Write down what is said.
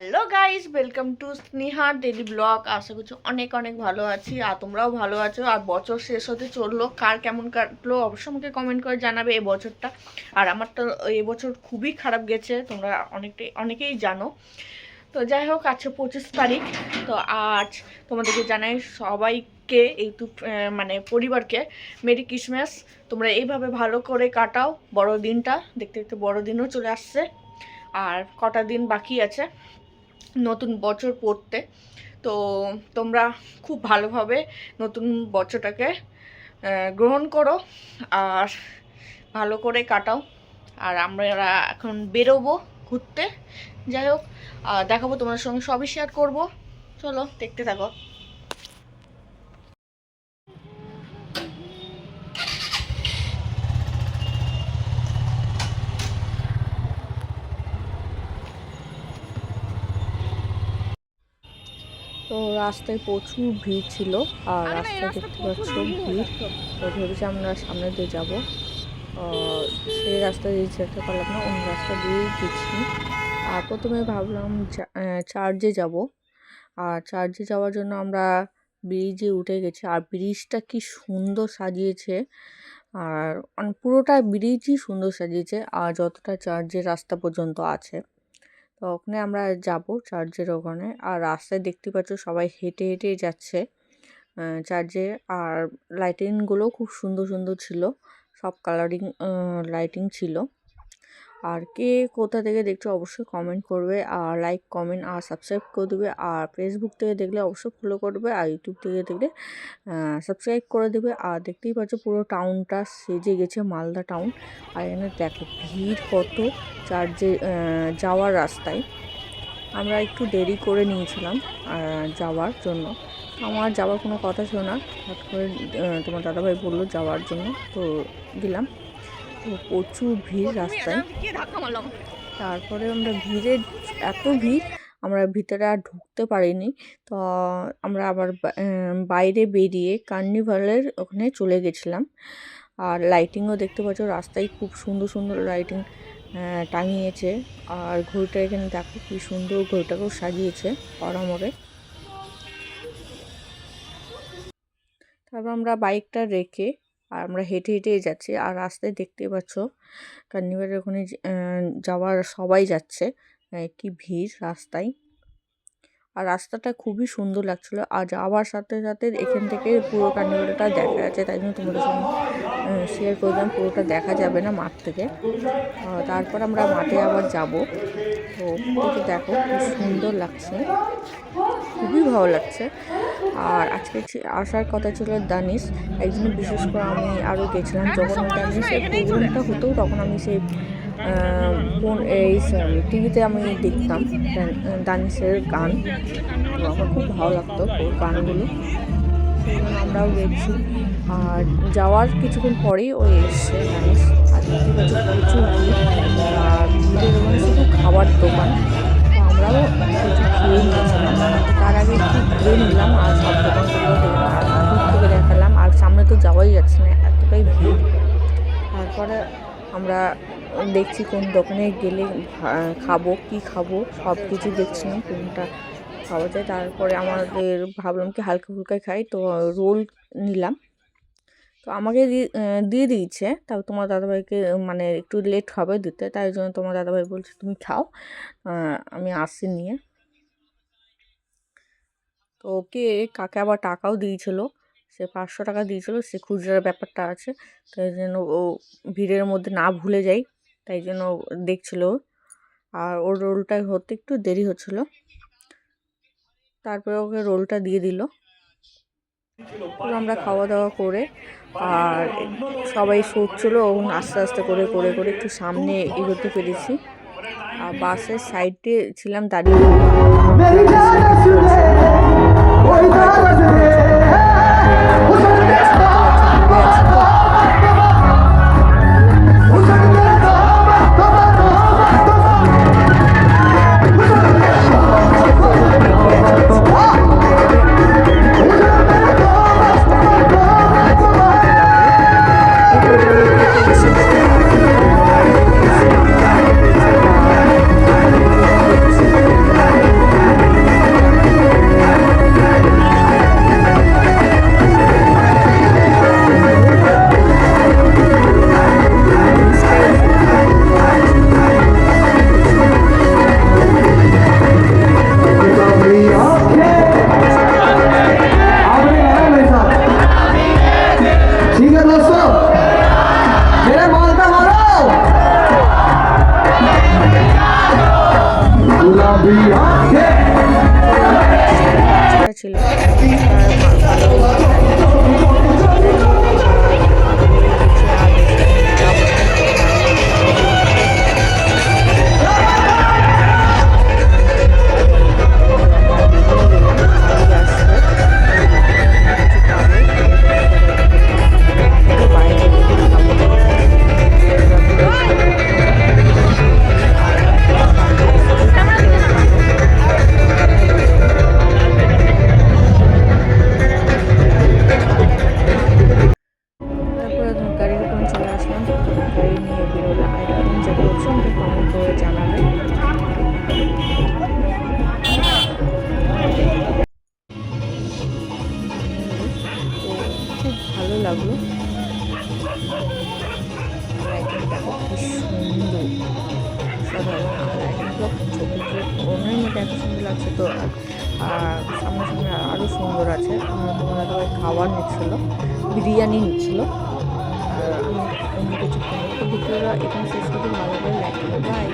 Hello guys welcome to Sneha daily vlog আশা করছি অনেক অনেক ভালো আছি, আর তোমরাও ভালো আছো। আর বছর শেষ হতে চলল, কার কেমন কাটলো অবশ্যই আমাকে কমেন্ট করে জানাবে এই বছরটা। আর আমার তো এই বছর খুবই খারাপ গেছে, তোমরা অনেকটাই অনেকেই জানো। তো যাই হোক, আজকে পঁচিশ তারিখ, তো আজ তোমাদেরকে জানাই সবাইকে ইউটিউব মানে পরিবারকে, মেরি ক্রিসমাস। তোমরা এইভাবে ভালো করে কাটাও বড়দিনটা, দেখতে দেখতে বড়দিনও চলে আসছে। আর কটা দিন বাকি আছে নতুন বছর পড়তে। তো তোমরা খুব ভালোভাবে নতুন বছরটাকে গ্রহণ করো আর ভালো করে কাটাও। আর আমরা এখন বেরোবো ঘুরতে। যাই হোক দেখাবো তোমার সঙ্গে, সবই শেয়ার করব। চলো, দেখতে থাকো। তো রাস্তায় প্রচুর ভিড় ছিল আর রাস্তায় দেখতে পাচ্ছ ভিড় তো ভেবেছি আমরা সামনে দিয়ে যাব। সেই রাস্তা দিয়ে যেতে পারলাম না অন্য রাস্তা দিয়েই গেছি। আর প্রথমে ভাবলাম চার্জে যাব। আর চার্জে যাওয়ার জন্য আমরা ব্রিজে উঠে গেছি। আর ব্রিজটা কি সুন্দর সাজিয়েছে। আর পুরোটা ব্রিজই সুন্দর সাজিয়েছে আর যতটা চার্জের রাস্তা পর্যন্ত আছে। তো ওখানে আমরা যাব চার্চের ওখানে। আর রাস্তায় দেখতে পাচ্ছ সবাই হেঁটে হেঁটে যাচ্ছে চার্চে আর লাইটিংগুলো খুব সুন্দর সুন্দর ছিল, সব কালারিং লাইটিং ছিল। আর কে কোথা থেকে দেখছ অবশ্যই কমেন্ট করবে, আর লাইক কমেন্ট আর সাবস্ক্রাইব করে দেবে, আর ফেসবুক থেকে দেখলে অবশ্যই ফলো করবে আর ইউটিউব থেকে দেখলে সাবস্ক্রাইব করে দেবে। আর দেখতেই পাচ্ছ পুরো টাউনটা সেজে গেছে, মালদা টাউন আর এখানে দেখো ভিড় কত চার্জে যাওয়ার রাস্তায়। আমরা একটু দেরি করে নিয়েছিলাম যাওয়ার জন্য। আমার যাওয়ার কোনো কথা ছিল না। হঠাৎ করে তোমার দাদাভাই বলল যাওয়ার জন্য, তো গেলাম। প্রচুর ভিড় রাস্তায়। তারপরে আমরা ভিড়ে এত ভিড় আমরা ভিতরে আর ঢুকতে পারিনি। তো আমরা আবার বাইরে বেরিয়ে কার্নিভালের ওখানে চলে গেছিলাম। আর লাইটিংও দেখতে পাচ্ছ রাস্তায় খুব সুন্দর সুন্দর লাইটিং টাঙিয়েছে। আর ঘড়িটা এখানে দেখো কি সুন্দর ঘড়িটাকেও সাজিয়েছে পরামরে। তারপর আমরা বাইকটা রেখে আর আমরা হেঁটে, হেঁটেই যাচ্ছি। আর রাস্তায় দেখতে পাচ্ছ কার্নিভালের ওখানে যাওয়ার সবাই যাচ্ছে। কি ভিড় রাস্তায়। আর রাস্তাটা খুবই সুন্দর লাগছিল। আর যাওয়ার সাথে সাথে এখান থেকে পুরো কার্নিভালটা দেখা যাচ্ছে, তাই জন্য তোমাদের সঙ্গে শেয়ার করলাম। পুরোটা দেখা যাবে না মাঠ থেকে। তারপর আমরা মাঠে আবার যাব। তো দেখো খুব সুন্দর লাগছে। খুবই ভালো লাগছে। আর আজকে আসার কথা ছিল দানিশ, একদিন বিশেষ করে আমি আরও গেছিলাম। যখন দানিশের প্রোগ্রামটা হতো, তখন আমি সেই এই টিভিতে আমি দেখতাম দানিশের গান। আমার খুব ভালো লাগতো ওর গানগুলো। আমরাও গেছি। আর যাওয়ার কিছুক্ষণ পরেই ও এসছে দানিশ আর আর শুধু খাবার দোকান। তো আমরাও কিছু খেয়ে নিয়েছিলাম। তার আগে একটু ঘুরে নিলাম, আর সব দোকানগুলো থেকে দেখালাম। আর সামনে তো যাওয়াই যাচ্ছে না, এতটাই ভিড়। তারপরে আমরা দেখছি কোন দোকানে গেলে খাব, কি খাব, সব কিছু দেখছিলাম কোনটা খাওয়া যায়। তারপরে আমাদের ভাবলাম কি হালকা ফুলকা খাই, তো রোল নিলাম। তো আমাকে দিয়ে দিয়ে দিয়েছে, তাও তোমার দাদাভাইকে মানে একটু লেট হবে দিতে, তাই জন্য তোমার দাদাভাই বলছে তুমি খাও। আমি আসি নিয়ে। তো ওকে, কাকে আবার টাকাও দিয়েছিল, সে পাঁচশো টাকা দিয়েছিল, সে খুচরার ব্যাপারটা আছে, তাই জন্য ও ভিড়ের মধ্যে না ভুলে যাই। তাই জন্য দেখছিল। আর ওর রোলটা হতে একটু দেরি হচ্ছিল। তারপরে ওকে রোলটা দিয়ে দিল। আমরা খাওয়া দাওয়া করে আর সবাই ছুটছিলো ওখানে আস্তে আস্তে করে করে করে একটু সামনে এগোতে পেরেছি। আর বাসের সাইডে ছিলাম, দাঁড়িয়ে ছিল লাগল সুন্দর লাগছে তো আর সামনে সামনে আরও সুন্দর আছে তোমার সবাই খাবার নিচ্ছিল বিরিয়ানি নিচ্ছিল আর অন্য কিছু তো এখানে শেষ করতে ভালো করে বাই